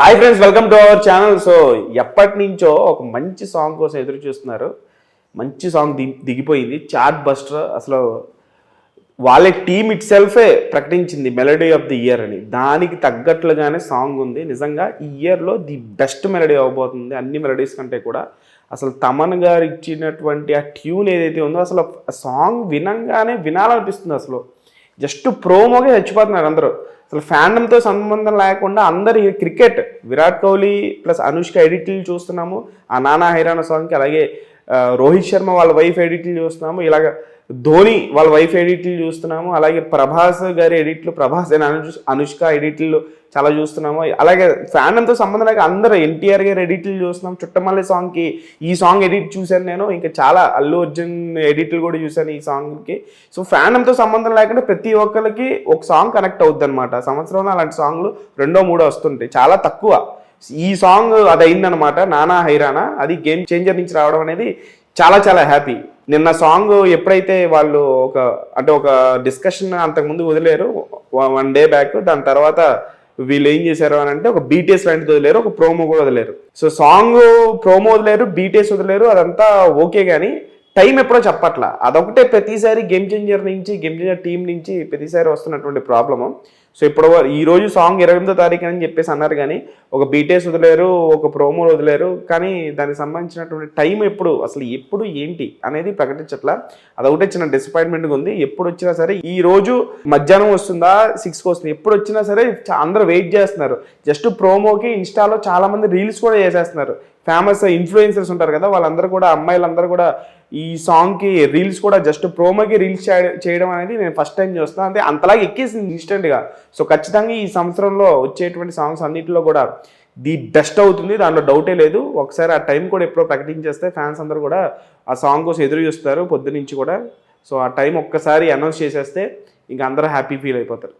Hi friends welcome to our channel so ఎప్పటి నుంచో ఒక మంచి సాంగ్ కోసం ఎదురు చూస్తున్నారు. మంచి సాంగ్ ది దిగిపోయింది. చార్ట్ బస్టర్ అసలు వాళ్ళ టీమ్ ఇట్ సెల్ఫే ప్రకటించింది మెలడీ ఆఫ్ ది ఇయర్ అని. దానికి తగ్గట్లుగానే సాంగ్ ఉంది. నిజంగా ఈ ఇయర్లో ది బెస్ట్ మెలడీ అవ్వబోతుంది అన్ని మెలడీస్ కంటే కూడా అసలు తమన్ గారు ఇచ్చినటువంటి ఆ ట్యూన్ ఏదైతే ఉందో అసలు ఆ సాంగ్ వినంగానే వినాలనిపిస్తుంది అసలు. జస్ట్ ప్రోమోగా చచ్చిపోతున్నారు అందరూ. అసలు ఫ్యాండంతో సంబంధం లేకుండా అందరు క్రికెట్ విరాట్ కోహ్లీ ప్లస్ అనుష్క ఎడిట్లు చూస్తున్నాము. ఆ నానా హైరాణ సాంగ్కి అలాగే రోహిత్ శర్మ వాళ్ళ వైఫ్ ఎడిట్లు చూస్తున్నాము ఇలాగ ధోని వాళ్ళ వైఫ్ ఎడిట్లు చూస్తున్నాము అలాగే ప్రభాస్ గారి ఎడిట్లు ప్రభాస్ అండ్ అను అనుష్క ఎడిట్లు చాలా చూస్తున్నాము. అలాగే ఫ్యాన్తో సంబంధం లేక అందరూ ఎన్టీఆర్ గారి ఎడిట్లు చూస్తున్నాం చుట్టమల్లి సాంగ్కి ఈ సాంగ్ ఎడిట్ చూశాను నేను. ఇంకా చాలా అల్లు అర్జున్ ఎడిట్లు కూడా చూశాను ఈ సాంగ్కి సో ఫ్యాన్తో సంబంధం లేకుండా ప్రతి ఒక్కరికి ఒక సాంగ్ కనెక్ట్ అవుద్ది అనమాట సంవత్సరంలో అలాంటి సాంగ్లు రెండో మూడో వస్తుంటాయి. చాలా తక్కువ. ఈ సాంగ్ అది అయిందనమాట నానా హైరానా. అది గేమ్ చేంజర్ నుంచి రావడం అనేది చాలా చాలా హ్యాపీ నిన్న సాంగ్ ఎప్పుడైతే వాళ్ళు ఒక అంటే ఒక డిస్కషన్ అంతకుముందు వదిలేరు వన్ డే బ్యాక్ దాని తర్వాత వీళ్ళు ఏం చేశారు అని అంటే ఒక బీటీఎస్ లాంటిది వదిలేరు ఒక ప్రోమో కూడా వదిలేరు. సో సాంగ్ ప్రోమో వదిలేరు బీటీఎస్ వదిలేరు అదంతా ఓకే కానీ టైం ఎప్పుడో చెప్పట్లా. అదొకటే ప్రతిసారి గేమ్ చేంజర్ నుంచి గేమ్ చేంజర్ టీం నుంచి ప్రతిసారి వస్తున్నటువంటి ప్రాబ్లము సో ఇప్పుడు ఈ రోజు సాంగ్ ఇరవై ఎనిమిదో తారీఖు అని చెప్పేసి అన్నారు కానీ ఒక బీటేస్ వదిలేరు ఒక ప్రోమో వదిలేరు కానీ దానికి సంబంధించినటువంటి టైం ఎప్పుడు అసలు ఎప్పుడు ఏంటి అనేది ప్రకటించట్లా. అదొకటే చిన్న డిసప్పాయింట్మెంట్గా ఉంది. ఎప్పుడు వచ్చినా సరే ఈ రోజు మధ్యాహ్నం వస్తుందా సిక్స్కి వస్తుంది ఎప్పుడు వచ్చినా సరే అందరూ వెయిట్ చేస్తున్నారు. జస్ట్ ప్రోమోకి ఇన్స్టాలో చాలామంది రీల్స్ కూడా చేసేస్తున్నారు. ఫేమస్ ఇన్ఫ్లుయెన్సర్స్ ఉంటారు కదా వాళ్ళందరూ కూడా అమ్మాయిలందరూ కూడా ఈ సాంగ్కి రీల్స్ కూడా జస్ట్ ప్రోమోకి రీల్స్ చేయడం అనేది నేను ఫస్ట్ టైం చూస్తాను అంటే అంతలాగా ఎక్కేసింది ఇన్స్టెంట్గా సో ఖచ్చితంగా ఈ సంవత్సరంలో వచ్చేటువంటి సాంగ్స్ అన్నింటిలో కూడా ది బెస్ట్ అవుతుంది. దాంట్లో డౌటే లేదు. ఒకసారి ఆ టైం కూడా ఎప్పుడో ప్రకటించేస్తే ఫ్యాన్స్ అందరూ కూడా ఆ సాంగ్ కోసం ఎదురు చూస్తారు పొద్దు నుంచి కూడా. సో ఆ టైం ఒక్కసారి అనౌన్స్ చేసేస్తే ఇంకా అందరూ హ్యాపీ ఫీల్ అయిపోతారు.